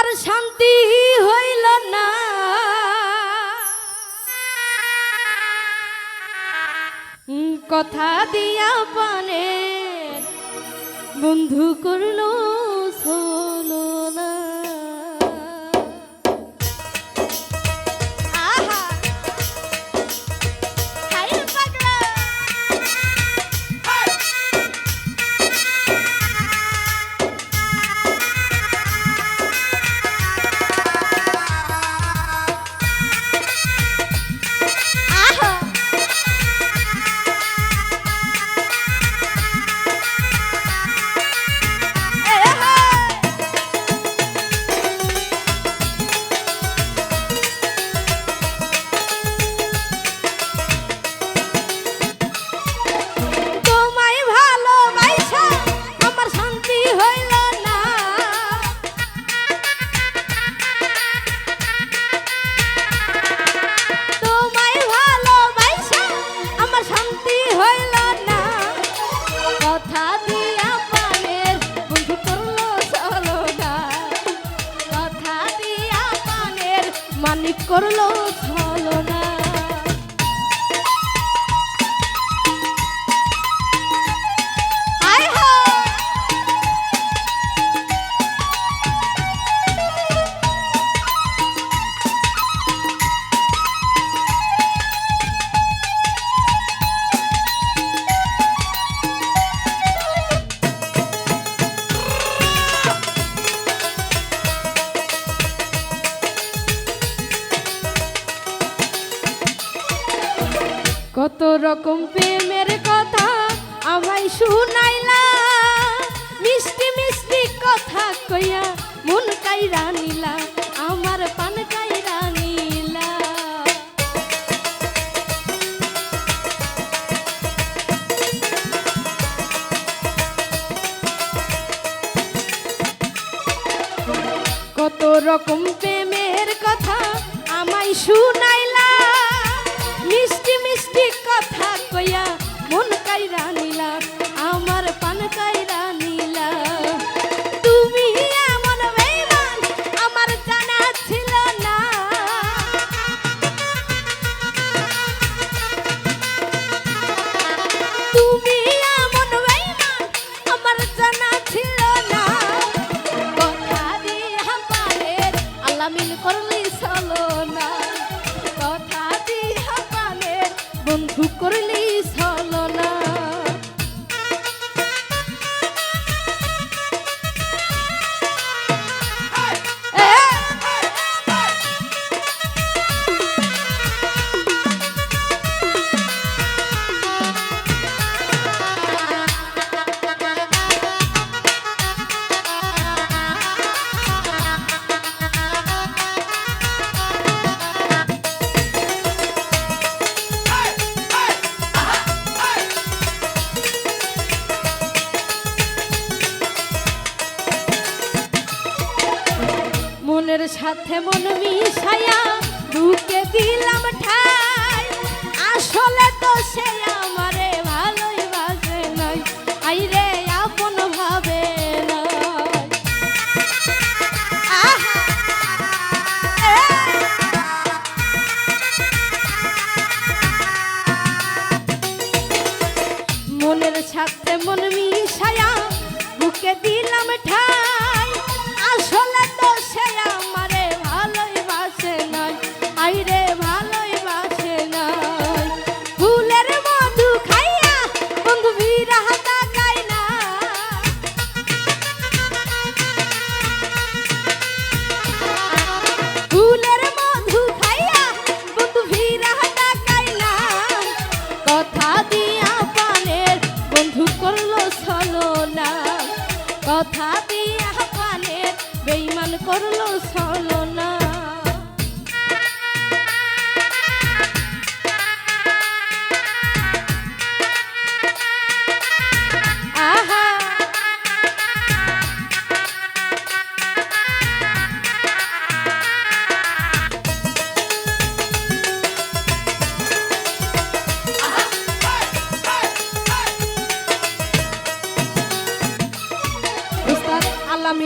আমার শান্তি হইল না। কথা দিয়া পানে বন্ধু করল ধরলো কত রকম প্রেমের কথা আমায় শুনাইলা। মিষ্টি মিষ্টি কথা কইয়া মন কাইরা নিলা, আমার পান কাইরা I Amin. Corona. সাথে মন মিশায়া বুকে দিলাম ঠাই। আসলে তো সে আমারে ভালোই বাজে নাই। আইরে, আপন ভাবে মনের সাথে মন মিশায়া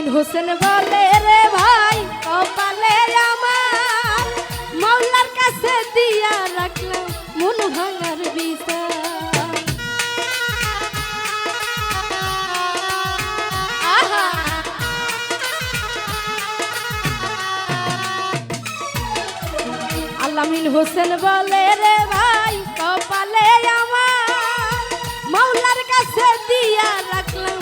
মঈন হোসেন বলে রে ভাই কপালে আমার। মৌলার কাছে দিয়া রাখলাম মন ভাঙার বিচার। আলামিন হোসেন বলে রে ভাই, কপালে আমার। কাছে দিয়া রাখলাম